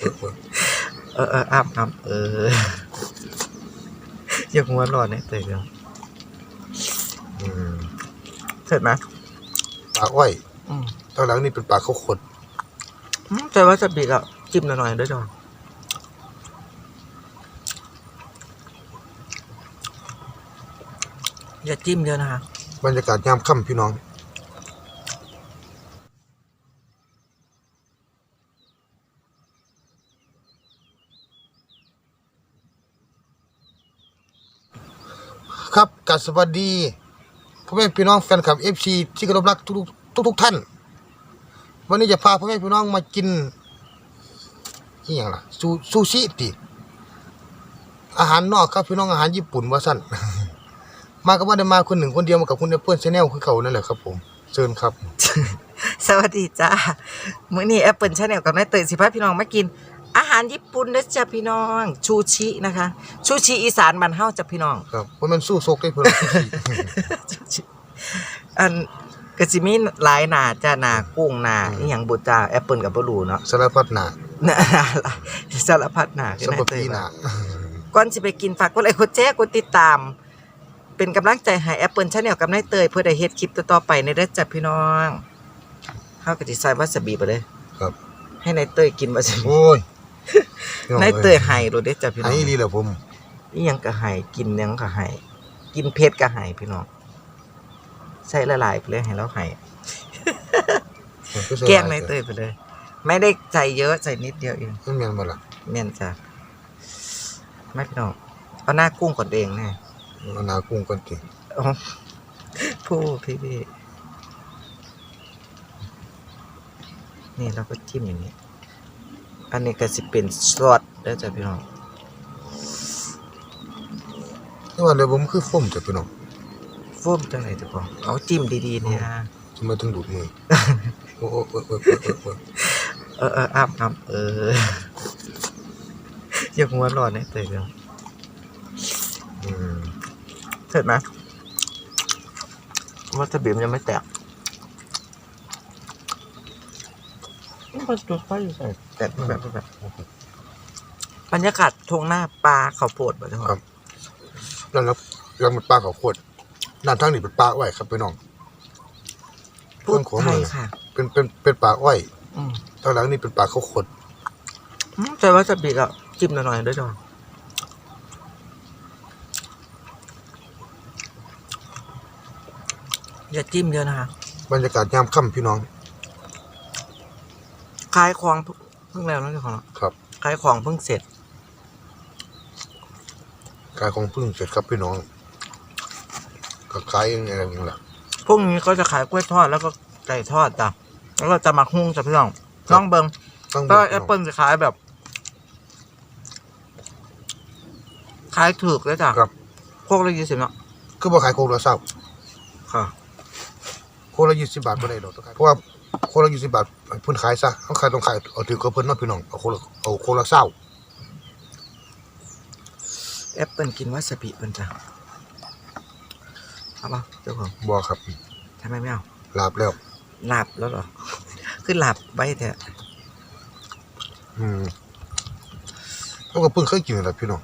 เออเอออ้ำอ้ำเอออยากหัวร้อนเนี่ยเตยเดียวอืมเสร็จไหมปลาอ้อยอืมตอนหลังนี่เป็นปลาข้าวขดอืมแต่ว่าจะบีกอะจิ้มหน่อยๆด้วยจ้ะอย่าจิ้มเยอะนะคะบรรยากาศยามค่ำพี่น้อง ครับกัสวัสดีพ่อแม่พี่น้องแฟนคลับเอฟซีที่เคารพรักทุกทุกทุกท่าน วันนี้จะพาพ่อแม่พี่น้องมากินที่อย่างล่ะซูซูชิติอาหารนอกครับพี่น้องอาหารญี่ปุ่นว่าสั้นมากับว่าได้มาคนหนึ่งคนเดียวมากับคุณเพื่อนชาแนลคือเขานั่นแหละครับผมเชิญครับ สวัสดีจ้ามื้อนี้แอปเปิลชาแนลกับนายเตยสิพาพี่น้องมากิน อาหารญี่ปุ่นนะจ๊ะพี่น้อง ชูชินะคะ ชูชิอีสานบ้านเฮาจ้ะพี่น้อง ครับว่ามันสู้ซกได้เพื่อนชูชิอันก็สิมีหลายหน้าจ้าหน้ากุ้งหน้าอีหยังบ่จ้าแอปเปิลก็บ่รู้เนาะสารพัดหนาหน้าสารพัดหน้าคือสมนายบัเตยติหนาว่าก่อนสิไปกินฝากกดไลค์กดแชร์กดติดตาม เป็นกำลังใจให้แอปเปิลชาแนลกับนายเตยเพื่อได้เฮ็ดคลิปต่อๆไปในเด้อจ้ะพี่น้องเฮาก็สิใส่วาซาบิไปเลยครับ ให้นายเตยกินวาซาบิ โอ้ย นายเตยให้โดดเด้อจ้ะพี่น้ไอ้องดีแหละผมอีหยังก็ให้กินหยังก็ให้กินเผ็ดก็ให้พี่น้องใส่ละลายไปเลยให้เราให้แกล้งนายเตยไปเลย ไม่ได้ใส่เยอะใส่นิดเดียวเองมันแม่นบ่ล่ะแม่นจ้ะไม่พี่น้องเอาหน้ากุ้งก่อนเองแน่เอาหนากุ้งก่อนติอ๋อผู้พี่พี่นี่เราก็จิ้มอย่างนี้ อันนี้ก็สิเป็นซอสเด้อจ้ะพี่น้องแต่ว่าเดี๋ยวผมคือฟ้มจ้ะพี่น้องโฟมจังไหนจ้ะพ่อเอาจิ้มดีๆเนี่ยนะทำไมต้องดูดมือ โอ้โอ้โอ้โอ้โอ้โอ้เออเอออ้ำอ้ำเอออยากหัวร้อนเนี่ยเตยเดียวอืมเสร็จไหมว่าจะบีมนยังไม่แตกนี่มันจุดไฟอยู่ใส่ แต่แบบแบบบรรยากาศทงหน้าปลาเขาวโพดบ่ใช่ไหมครับนั่นครับแล้วมันปลาข้าวโพดด้านทางนี้เป็นปลาอ้อยครับพี่น้อง พูดไทยค่ะ เป็นเป็นเป็นปลาอ้อยอืมตอนหลังนี่เป็นปลาข้าวขดอืมแต่ว่าจะบีกอะจิ้มหน่อยๆด้วยจ้ะอย่าจิ้มเยอะนะคะ บรรยากาศยามค่ำพี่น้อง ขายของ เพิ่งแล้วนะเจ้าของครับขายของเพิ่งเสร็จกายของพึ่งเสร็จครับพี่น้องก็ขายอย่างเงี้ยอย่างละพรุ่งนี้ก็จะขายกล้วยทอดแล้วก็ไก่ทอดจ้ะแล้วก็จะมาหุ้งจ้ะพี่น้องน้องเบิงต้องก็บอกแอปเปิลจะขายแบบขายถูกเลยจ้ะครับ พวกละยี่สิบเนาะก็บอกขายโคละเศร้าค่ะ โคละยี่สิบบาทไม่ได้ดอกเพราะว่า โคละยี่สิบบาทเพิ่นขายซะเขาขายต้องขายเอาถือกับเพิ่นเนาะพี่น้องเอาโคละเอาโคละเศร้าแอปเปิลกินวาซาบิเปิลจ้ะเอาปะเจ้าของบ่ครับทำไมไม่เอาลาบแล้วหลับแล้วเหรอ คือหลับไว้เถอะอืมเขาก็เพิ่งเคยกินแหละพี่น้อง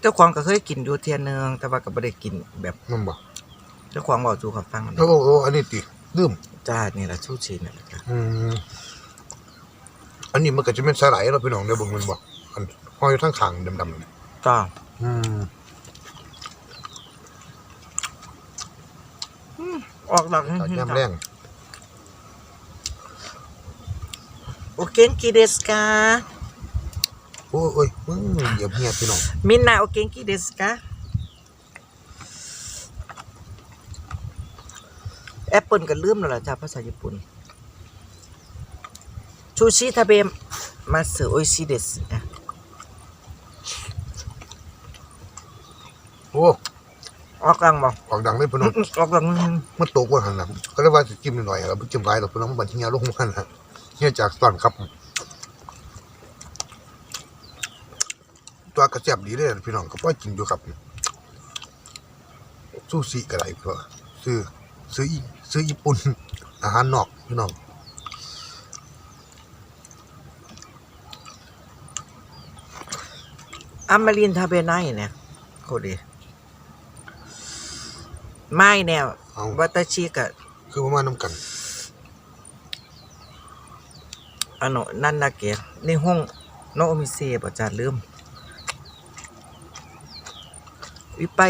เจ้าของก็เคยกินอยู่เทียนนึงแต่ว่าก็ไม่ได้กินแบบนั่นบ่เจ้าของบอกจูขับฟังโอ้โอ้อันนี้ติลืม จ้านี่แหละชูชีนี่แหละจ้ะอืมอันนี้มันก็จะเป็นสาหร่ายเราะพี่น้องเดี๋ยวเบิ่งมันบ่อันห้อยอยู่ทั้งขางดำๆนี่จ้าอืมออกหลักตาย่ำแรงโอเคกิเดสกาโอ้ยโอ้ยมึงเหยียบเหียบพี่น้องมินนาโอเคกิเดสกา แอปเปิลก็ลืมแล้วล่ะจ้าภาษาญี่ปุ่น ชูชิทาเบมาสึโอชิเดสโอ้ออกกลางบอกออกดังเลยพี่น้องออกกลางมันตกว่าหันน่ะก็เลยว่าจะจิ้มหน่อยๆแล้วจิ้มหลายดอกพี่น้องบัดเฮียลงมันน่ะเฮียจากตอนครับ ตัวกระเจี๊ยบดีเลยพี่น้องก็พอกินอยู่ครับซูชิก็ได้เพื่อซื้อ ซื้ออีซื้อญี่ปุ่นอาหารนอกพี่น้องอมรินทร์ทาเบไนเนี่ยโคตรดีไม่แนวเอาวัตชิกะคือประมาณน้ำกันอันโนนั่นนะเกะในห้องโนโอมิเซบอาจารย์ลืมอีไป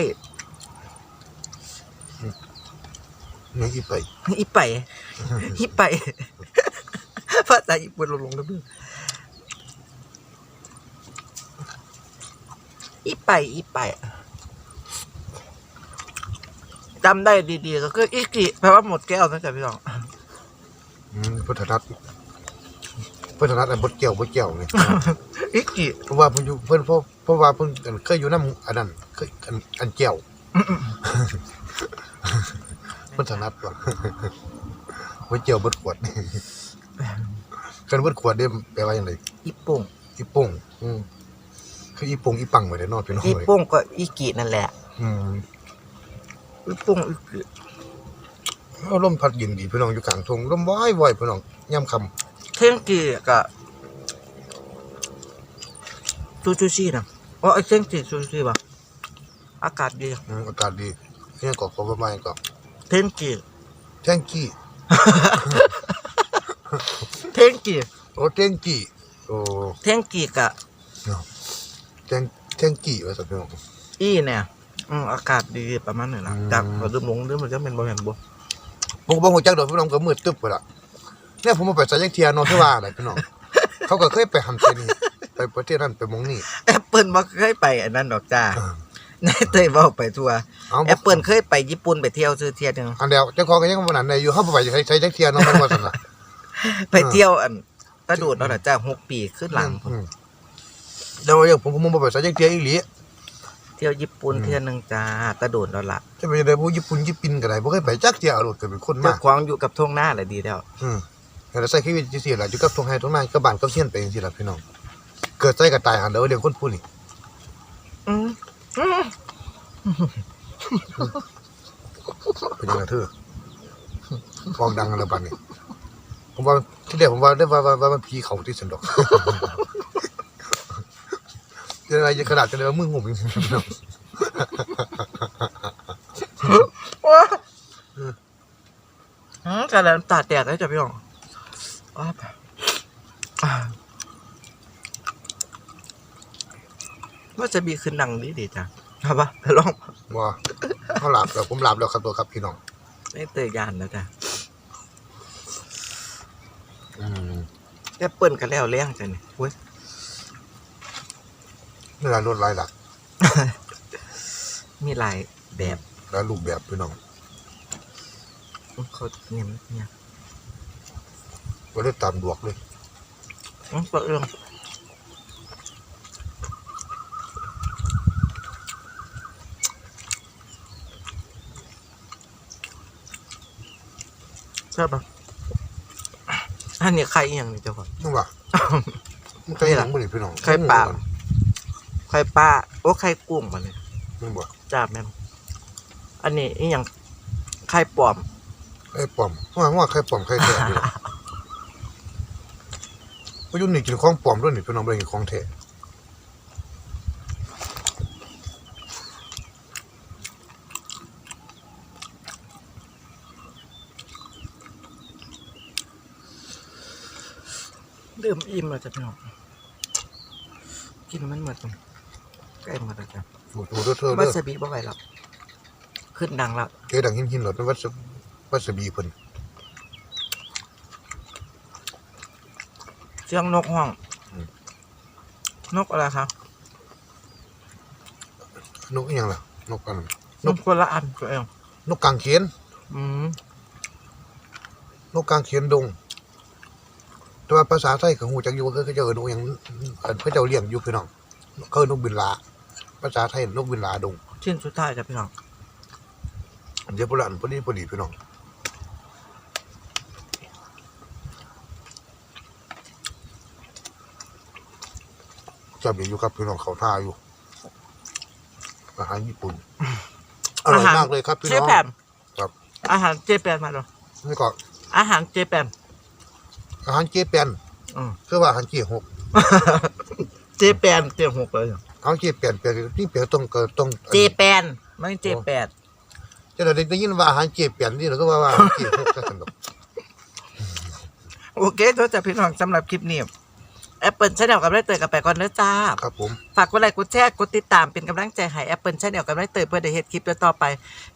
นี่อีไปอีไปอีไปภาษาญี่ปุ่นลงลงแล้วด้วยอีไปอีไปจำได้ดีๆก็คืออีกิแปลว่าหมดแก้วนะจ๊ะพี่น้องอืมพุทธรัตน์พุทธรัตน์อันบดเกี่ยวบดเกี่ยวนี่อีกิเพราะว่าเพิ่นอยู่เพิ่นเพราะเพราะว่าเพิ่นอันเคยอยู่นำอันนั้นเคยอันอันเกี่ยว พุทธรัตน์ว่ะบดเกี่ยวบดขวดคันบดขวดนี่แปลว่าจังไดอีโป่งอีโป่งอืมคืออีโป่งอีปังไว้ได้เนอพี่น้องอีเอ้ยโป่งก็อีกินั่นแหละ อืมอีโป่งอีกิเอาลมพัดเย็นดีพี่น้องอยู่กลางทุ่งลมว้ายว้ายพี่น้องย่ำคำเท่งกีกับซูชูชินะอ๋อไอเท่งกีซูชิป่ะอากาศดีอืมอากาศดีเนี่ยก็ขอประมาณก็เท่ งกีแท่งกี้เท่งกีโอ้แท่งกี้โอ้เท่งกีกับแท่งแท่งกี้ว่าสัตว์พี่น้องอีเนี่ยอืมอากาศดีประมาณนั้นนะอืม จากเราดื่มลงดื่มมันจะเป็นบริเวณบ่ผมก็บ่ฮู้จักดอกพี่น้องก็มืดตึ๊บไปละเนี่ยผมมาไปสายยักเทียนอนที่ว่าอะไรพี่น้อง เขาก็เคยไปหันเทนี่ไปประเทศนั้นไปหมองนี่แอปเปิลบ่เคยไปอันนั้นดอกจ้าใน เตยเว้าไปทั่วเอา แอปเปิลเคยไปญี่ปุ่นไปเที่ยวซื้อเที่ยวหนึงอันเดียวเจ้าของก็ยังบ่นั้นได้อยู่เฮาบ่ไปใช้ใช้ยักเทียนเนาะมันว่าซั่นน่ะไปเที่ยวอันตะโดดแล้วล่ะจ้าหกปีขึ้นหลังอืมแต่ว่าอย่างผมผมบ่ไปสายยักเทียอีหลีเที่ยวญี่ปุ่นอืมเที่ยวหนึงจ้าตะโดดแล้วล่ะจะไปได้ผู้ญี่ปุ่นญี่ปุ่นก็ได้บ่เคยไปจักเทียเอารถก็เป็นคนเจ้ามาของอยู่กับทงหน้าแหละดีแล้ว อืมแต่ใช้ชีวิตจังซี่ล่ะอยู่กับทงไห้ทงนากับบ้านกับเชียนไปจังซี่ล่ะพี่น้อง เกิดใจก็ตายหันเด้อเดี๋ยวคนพูดนี่อืมอืม เป็นยังไงเธอฟองดังอะไรบ้านนี่ผมว่าที่เดียวผมว่าได้ว่าว่าว่ามันผีเขาที่สันดอกจะอะไรจะขนาดจะเลยว่ามึงงงจริงๆพี่น้องว้าอืมกระดานตาแตกแล้วจ้ะพี่น้องอ้าวอ่าว่าจะมีขึ้นดังดีดีจ้ะ ครับปะลองว่าเขาหลับแล้วผมหลับแล้วครับตัวครับพี่น้องไม่เตยยานแล้วจ้ะอืมแอปเปิลกันแล้วเลี้ยงจ้ะนี่เว้ยนี่แหละรถลายหลักมีหลายแบบและรูปแบบพี่น้องเขาเนี่ยเนี่ยก็ได้ตามดวกเลยอืมเปิดเรื่อง ช่ปะอันนี้ใครอหย่างนี้เจ้าของนั่นว่ามันใครหลังบ่นี่พี่น้องใครปากไข่ปลาโอ้ไข่กุ้งมาเลยนั่นบ่จ้าแม่นอันนี้อีหยังไข่ปลอมไอ้ปลอมว่าว่าใครปลอมใครแท้พี่น้องก็ยุ่นนี่กินของปลอมด้วยนี่พี่น้องบ่ได้กินของแท้ ดื่มอิ่มแล้วจ้ะพี่น้องกินมันหมดแล้วใกล้หมดแล้วจ้ะโอ้โหเด้อเธอวาเด้อซาบิบ่ไหวแล้วขึ้นดังแล้วเกดังหินหินหลดวัสวัสบีเพิ่นเสียงนกห้อง นกอะไรครับนกอีหยังล่ะนกอันนั้นนกคนละอันตัวเองนกกางเขนอืมนกกางเขนดง แต่ว่าภาษาไทยก็ฮู้จักอยู่ว่าเขาเจ้าเอิ้นนกหยังเอิ้นเขาเจ้าเลี้ยงอยู่พี่น้องเขาเอิ้นนกบินลาภาษาไทยนกบินลาดงชิ้นสุดท้ายจ้ะพี่น้องอันเดียวพลันพอดีพอดีพี่น้องจับอยู่ครับพี่น้องเขาท่าอยู่อาหารญี่ปุ่นอร่อยมากเลยครับพี่เจน้องแปนครับอาหารเจแปนมาดูนี่ก็อาหารเจแปน อาหารเจแปนอืมคือว่าอาหารเจหกเจแปนเจหกเลยเอาเจแปนเปลี่ยนนี่เปลี่ยนตรงเกิดตรงเจแปนไม่ใช่เจแปดจะได้ได้ยินว่าอาหารเจแปนนี่เราก็ว่าว่าอาหารเจหกก็สนุกโอเคตัวจะพี่น้องสำหรับคลิปนี้แอปเปิลชาแนลกับได้เตยกับไปก่อนเด้อจ้า ครับผม ฝากกดไลค์กดแชร์กดติดตามเป็นกำลังใจให้ Apple Channel กับได้เตยเพื่อได้เฮ็ดคลิปต่อๆไป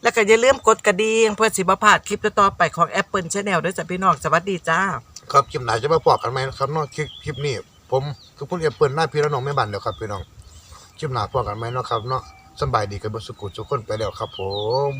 แล้วก็อย่าลืมกดกระดิ่งเพื่อสิบ่พลาดคลิปต่อๆไปของ Apple Channel ด้วยจ้ะพี่น้องสวัสดีจ้า ครับคลิปไหนจะมาพอกันไหมครับเนอกคลิปคลิปนี้ ผมคือพุ่งเอเปิลหน้าพี่แล้วน้องแม่บันเดี๋ยวครับพี่น้องคลิปหน้าพอกันไหมเนาะครับเนาะสบายดีกันบสุกุทุกคนไปแล้วครับ ผม